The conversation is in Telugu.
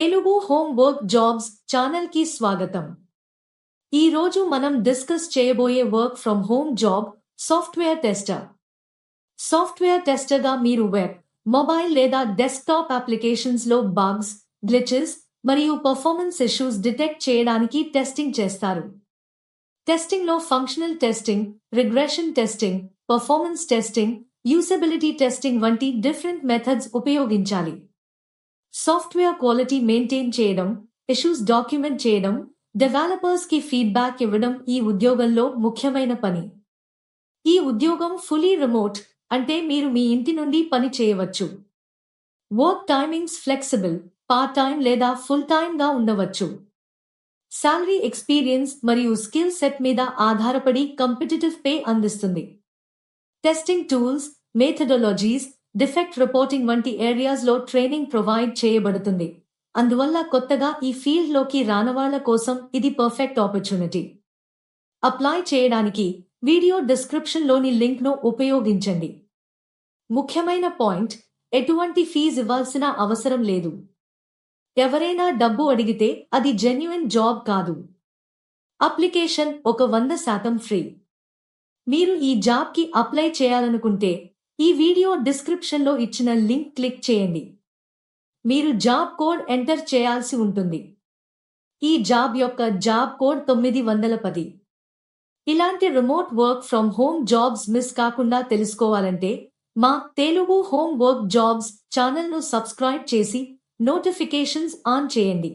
తెలుగు హోమ్ వర్క్ జాబ్స్ ఛానల్కి స్వాగతం. ఈ రోజు మనం డిస్కస్ చేయబోయే work from home job software tester. Software టెస్టర్గా మీరు వెబ్ మొబైల్ లేదా డెస్క్టాప్ అప్లికేషన్స్లో బగ్స్ గ్లిచెస్ మరియు పర్ఫార్మెన్స్ ఇష్యూస్ డిటెక్ట్ చేయడానికి టెస్టింగ్ చేస్తారు. టెస్టింగ్లో functional testing regression testing performance testing usability testing వంటి డిఫరెంట్ మెథడ్స్ ఉపయోగించాలి. సాఫ్ట్వేర్ క్వాలిటీ మెయింటైన్ చేయడం ఇష్యూస్ డాక్యుమెంట్ చేయడం డెవలపర్స్కి ఫీడ్బ్యాక్ ఇవ్వడం ఈ ఉద్యోగంలో ముఖ్యమైన పని. ఈ ఉద్యోగం ఫుల్లీ రిమోట్ అంటే మీరు మీ ఇంటి నుండి పని చేయవచ్చు. Work timings flexible part time లేదా ఫుల్ టైం గా ఉండవచ్చు. శాలరీ ఎక్స్పీరియన్స్ మరియు స్కిల్ సెట్ మీద ఆధారపడి కంపిటిటివ్ పే అందిస్తుంది. Testing tools methodologies defect reporting వంటి ఏరియాస్లో ట్రైనింగ్ ప్రొవైడ్ చేయబడుతుంది. అందువల్ల కొత్తగా ఈ ఫీల్డ్లోకి రానవాళ్ళ కోసం ఇది పర్ఫెక్ట్ ఆపర్చునిటీ అప్లై చేయడానికి వీడియో డిస్క్రిప్షన్లోని లింక్ను ఉపయోగించండి. ముఖ్యమైన పాయింట్ ఎటువంటి ఫీజు ఇవ్వాల్సిన అవసరం లేదు. ఎవరైనా డబ్బు అడిగితే అది జెన్యున్ జాబ్ కాదు. అప్లికేషన్ ఒక వంద శాతం ఫ్రీ మీరు ఈ జాబ్కి అప్లై చేయాలనుకుంటే ఈ వీడియో డిస్క్రిప్షన్లో ఇచ్చిన లింక్ క్లిక్ చేయండి. మీరు జాబ్ కోడ్ ఎంటర్ చేయాల్సి ఉంటుంది. ఈ జాబ్ యొక్క జాబ్ కోడ్ తొమ్మిది వందల పది. ఇలాంటి remote work from home jobs miss కాకుండా తెలుసుకోవాలంటే మా తెలుగు హోమ్ వర్క్ జాబ్స్ ఛానల్ను సబ్స్క్రైబ్ చేసి నోటిఫికేషన్స్ ఆన్ చేయండి.